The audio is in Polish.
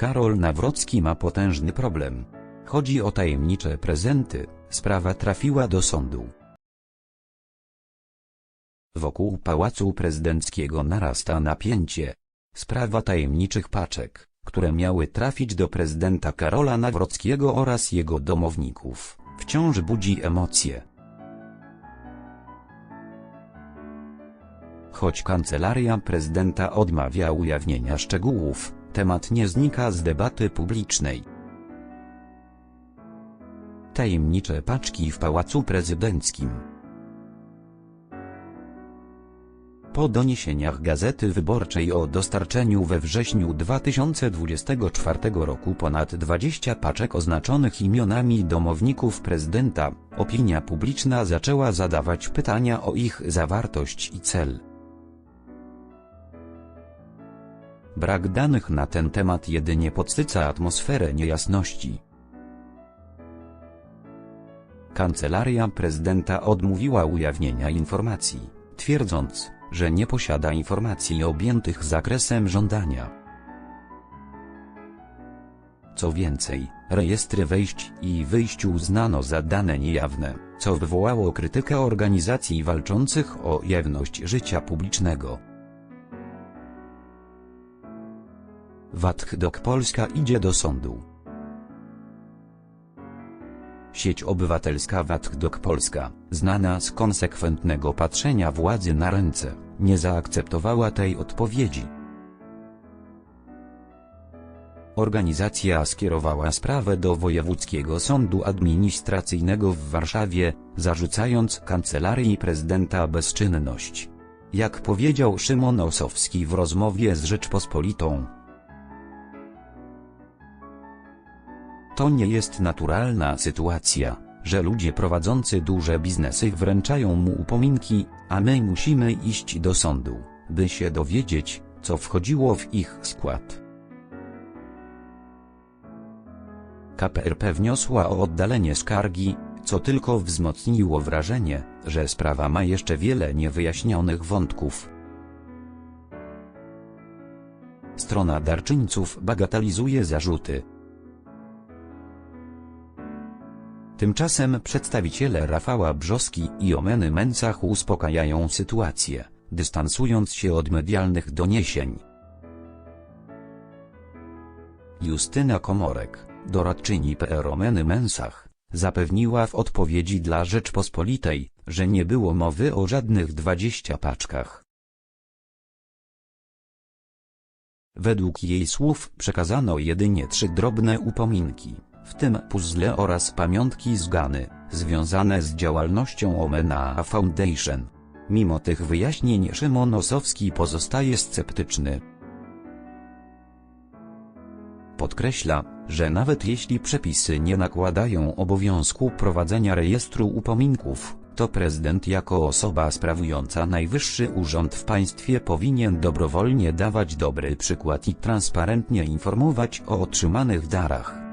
Karol Nawrocki ma potężny problem. Chodzi o tajemnicze prezenty, sprawa trafiła do sądu. Wokół Pałacu Prezydenckiego narasta napięcie. Sprawa tajemniczych paczek, które miały trafić do prezydenta Karola Nawrockiego oraz jego domowników, wciąż budzi emocje. Choć kancelaria prezydenta odmawia ujawnienia szczegółów, temat nie znika z debaty publicznej. Tajemnicze paczki w Pałacu Prezydenckim Po doniesieniach Gazety Wyborczej o dostarczeniu we wrześniu 2024 roku ponad 20 paczek oznaczonych imionami domowników prezydenta, opinia publiczna zaczęła zadawać pytania o ich zawartość i cel. Brak danych na ten temat jedynie podsyca atmosferę niejasności. Kancelaria prezydenta odmówiła ujawnienia informacji, twierdząc, że nie posiada informacji objętych zakresem żądania. Co więcej, rejestry wejść i wyjść uznano za dane niejawne, co wywołało krytykę organizacji walczących o jawność życia publicznego. Watchdog Polska idzie do sądu. Sieć obywatelska Watchdog Polska, znana z konsekwentnego patrzenia władzy na ręce, nie zaakceptowała tej odpowiedzi. Organizacja skierowała sprawę do Wojewódzkiego Sądu Administracyjnego w Warszawie, zarzucając kancelarii prezydenta bezczynność. Jak powiedział Szymon Osowski w rozmowie z Rzeczpospolitą, To nie jest naturalna sytuacja, że ludzie prowadzący duże biznesy wręczają mu upominki, a my musimy iść do sądu, by się dowiedzieć, co wchodziło w ich skład. KPRP wniosła o oddalenie skargi, co tylko wzmocniło wrażenie, że sprawa ma jeszcze wiele niewyjaśnionych wątków. Strona darczyńców bagatelizuje zarzuty, Tymczasem przedstawiciele Rafała Brzoski i Omeny Mencach uspokajają sytuację, dystansując się od medialnych doniesień. Justyna Komorek, doradczyni PR Omeny Mensach, zapewniła w odpowiedzi dla Rzeczpospolitej, że nie było mowy o żadnych 20 paczkach. Według jej słów przekazano jedynie trzy drobne upominki w tym puzzle oraz pamiątki z Gany, związane z działalnością Omena Foundation. Mimo tych wyjaśnień Szymon Osowski pozostaje sceptyczny. Podkreśla, że nawet jeśli przepisy nie nakładają obowiązku prowadzenia rejestru upominków, to prezydent jako osoba sprawująca najwyższy urząd w państwie powinien dobrowolnie dawać dobry przykład i transparentnie informować o otrzymanych darach.